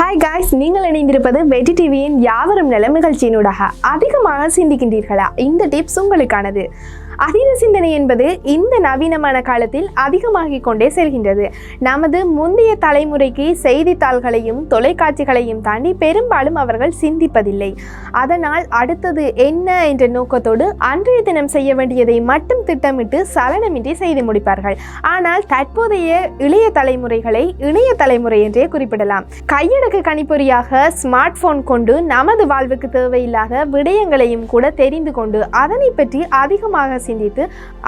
Hi guys நீங்கள் இணைந்திருப்பது வெட்டி டிவியின் யாவரும் நிலம் நிகழ்ச்சியினூடாக அதிகமாக சிந்திக்கின்றீர்களா? இந்த டிப்ஸ் உங்களுக்கானது. அதீத சிந்தனை என்பது இந்த நவீனமான காலத்தில் அதிகமாகிக் கொண்டே செல்கின்றது. நமது முந்தைய தலைமுறைக்கு செய்தித்தாள்களையும் தொலைக்காட்சிகளையும் தாண்டி பெரும்பாலும் அவர்கள் சிந்திப்பதில்லை. அதனால் அடுத்தது என்ன என்ற நோக்கத்தோடு அன்றைய தினம் செய்ய வேண்டியதை மட்டும் திட்டமிட்டு சலனமின்றி செய்து முடிப்பார்கள். ஆனால் தற்போதைய இளைய தலைமுறைகளை இணைய தலைமுறை என்றே குறிப்பிடலாம். கையடக்க கணிப்பொறியாக ஸ்மார்ட் போன் கொண்டு நமது வாழ்வுக்கு தேவையில்லாத விடயங்களையும் கூட தெரிந்து கொண்டு அதனை பற்றி அதிகமாக சிந்தித்து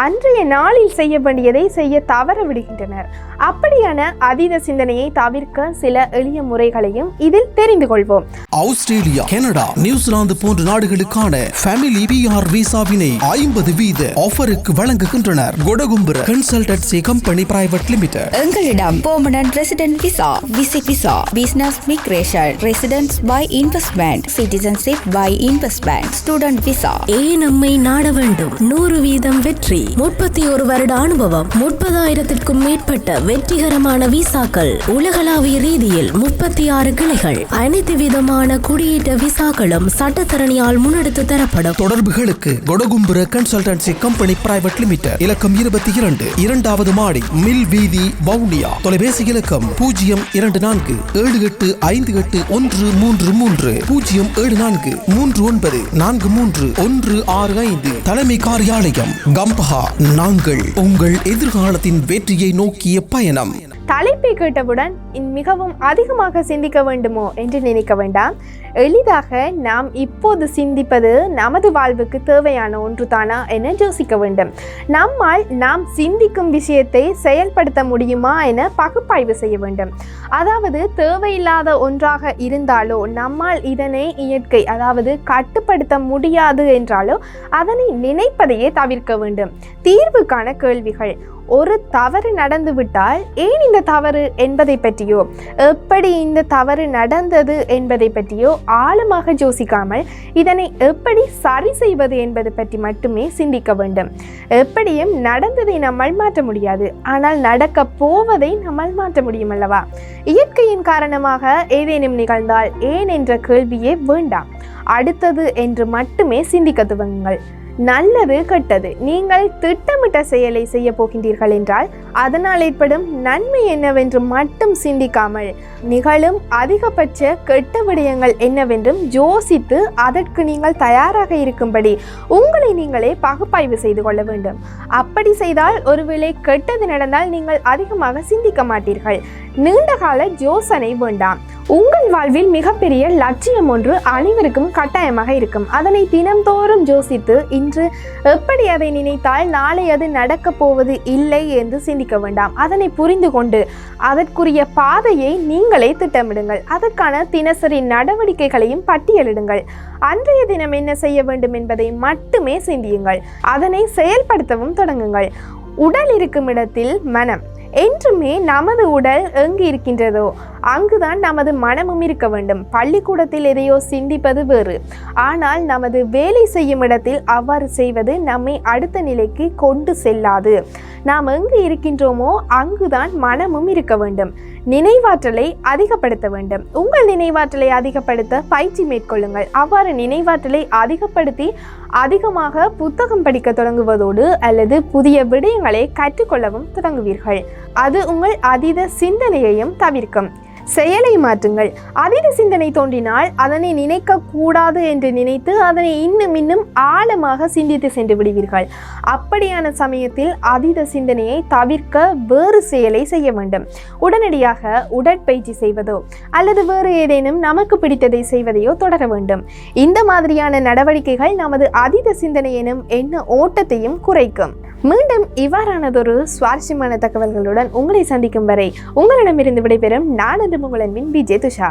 அன்றைய நாளில் செய்ய வேண்டியதை செய்ய தவற விடுகின்றனர். அப்படியான அதீத சிந்தனையை தவிர்க்க சில எளிய முறைகளையும் இதில் தெரிந்து கொள்வோம். ஆஸ்திரேலியா கனடா நியூசிலாந்து போன்ற நாடுகளுக்கான ஃபேமிலி பிஆர் விசாவினை ஐம்பது வீத ஆஃபருக்கு வழங்குகின்றனர். Kodagumbura consultancy company private limited எங்களிடம் permanent resident visa visit visa business migration residence by investment citizenship by investment student visa ஏன் நம்மை நாட வேண்டும்? நூறு சதவீதம் வெற்றி. முப்பத்தி ஒரு வருட அனுபவம். முப்பதாயிரத்திற்கும் மேற்பட்ட வெற்றிகரமான விசாக்கள். உலகளாவிய ரீதியில் முப்பத்தி ஆறு கிளைகள். அனைத்து விதமான குடியீட்ட விசாக்களும் சட்டத்தரணியால் முன்னெடுத்து தரப்படும். தொடர்புகளுக்கு Kodagumbura consultancy company private limited. இலக்கம் இருபத்தி இரண்டு இரண்டாவது மாடி மில் வீதி வவுனியா. தொலைபேசி இலக்கம் பூஜ்ஜியம் இரண்டு நான்கு ஏழு எட்டு ஐந்து எட்டு ஒன்று மூன்று மூன்று. பூஜ்ஜியம் ஏழு நான்கு மூன்று ஒன்பது நான்கு மூன்று ஒன்று ஆறு ஐந்து. தலைமை காரியாலயம். கம்பஹா நாங்கள் உங்கள் எதிர்காலத்தின் வெற்றியை நோக்கிய பயணம். தலைப்பை கேட்டவுடன் மிகவும் அதிகமாக சிந்திக்க வேண்டுமோ என்று நினைக்க வேண்டாம். எளிதாக நாம் இப்போது சிந்திப்பது நமது வாழ்வுக்கு தேவையான ஒன்றுதானா என யோசிக்க வேண்டும். நம்மால் நாம் சிந்திக்கும் விஷயத்தை செயல்படுத்த முடியுமா என பகுப்பாய்வு செய்ய வேண்டும். அதாவது தேவையில்லாத ஒன்றாக இருந்தாலோ நம்மால் இதனை இயற்கை அதாவது கட்டுப்படுத்த முடியாது என்றாலோ அதனை நினைப்பதையே தவிர்க்க வேண்டும். தீர்வுக்கான கேள்விகள். ஒரு தவறு நடந்துவிட்டால் ஏன் இந்த தவறு என்பதை பற்றியோ எப்படி இந்த தவறு நடந்தது என்பதை பற்றியோ ஆழமாக யோசிக்காமல் இதனை எப்படி சரி செய்வது என்பது பற்றி மட்டுமே சிந்திக்க வேண்டும். எப்படியும் நடந்ததை நம்மால் மாற்ற முடியாது. ஆனால் நடக்க போவதை நம்மால் மாற்ற முடியும் அல்லவா? இயற்கையின் காரணமாக ஏதேனும் நிகழ்ந்தால் ஏன் என்ற கேள்வியே வேண்டாம். அடுத்தது என்று மட்டுமே சிந்திக்க துவங்குங்கள். நல்லது கெட்டது. நீங்கள் திட்டமிட்ட செயலை செய்ய போகின்றீர்கள் என்றால் அதனால் ஏற்படும் நன்மை என்னவென்று மட்டும் சிந்திக்காமல் நிகழும் அதிகபட்ச கெட்ட விடயங்கள் என்னவென்றும் யோசித்து அதற்கு நீங்கள் தயாராக இருக்கும்படி உங்களை நீங்களே பகுப்பாய்வு செய்து கொள்ள வேண்டும். அப்படி செய்தால் ஒருவேளை கெட்டது நடந்தால் நீங்கள் அதிகமாக சிந்திக்க மாட்டீர்கள். நீண்டகால யோசனை வேண்டாம். உங்கள் வாழ்வில் மிகப்பெரிய லட்சியம் ஒன்று அனைவருக்கும் கட்டாயமாக இருக்கும். அதனை தினம்தோறும் யோசித்து இன்று எப்படி அதை நினைத்தால் நாளை அது நடக்கப் போவது இல்லை என்று சிந்திக்க வேண்டாம். அதனை புரிந்து கொண்டு அதற்குரிய பாதையை நீங்களே திட்டமிடுங்கள். அதற்கான தினசரி நடவடிக்கைகளையும் பட்டியலிடுங்கள். அன்றைய தினம் என்ன செய்ய வேண்டும் என்பதை மட்டுமே சிந்தியுங்கள். அதனை செயல்படுத்தவும் தொடங்குங்கள். உடல் இருக்கும் இடத்தில் மனம் என்றுமே நமது உடல் எங்கு இருக்கின்றதோ அங்குதான் நமது மனமும் இருக்க வேண்டும். பள்ளிக்கூடத்தில் எதையோ சிந்திப்பது வேறு. ஆனால் நமது வேலை செய்யும் இடத்தில் அவ்வாறு செய்வது நம்மை அடுத்த நிலைக்கு கொண்டு செல்லாது. நாம் எங்கு இருக்கின்றோமோ அங்குதான் மனமும் இருக்க வேண்டும். நினைவாற்றலை அதிகப்படுத்த வேண்டும். உங்கள் நினைவாற்றலை அதிகப்படுத்த பயிற்சி மேற்கொள்ளுங்கள். அவ்வாறு நினைவாற்றலை அதிகப்படுத்தி அதிகமாக புத்தகம் படிக்க தொடங்குவதோடு அல்லது புதிய விடயங்களை கற்றுக்கொள்ளவும் தொடங்குவீர்கள். அது உங்கள் அதீத சிந்தனையையும் தவிர்க்கும். செயலை மாற்றுங்கள். அதீத சிந்தனை தோன்றினால் அதனை நினைக்க கூடாது என்று நினைத்து அதனை இன்னும் இன்னும் ஆழமாக சிந்தித்து சென்று விடுவீர்கள். அப்படியான சமயத்தில் அதீத சிந்தனையை தவிர்க்க வேறு செயலை செய்ய வேண்டும். உடனடியாக உடற்பயிற்சி செய்வதோ அல்லது வேறு ஏதேனும் நமக்கு பிடித்ததை செய்வதையோ தொடர வேண்டும். இந்த மாதிரியான நடவடிக்கைகள் நமது அதீத சிந்தனை எனும் எண்ண ஓட்டத்தையும் குறைக்கும். மீண்டும் இவ்வாறானதொரு சுவாரஸ்யமான தகவல்களுடன் உங்களை சந்திக்கும் வரை உங்களிடமிருந்து விடைபெறும் நான் என்று உங்கள் அன்பின் விஜய் துஷா.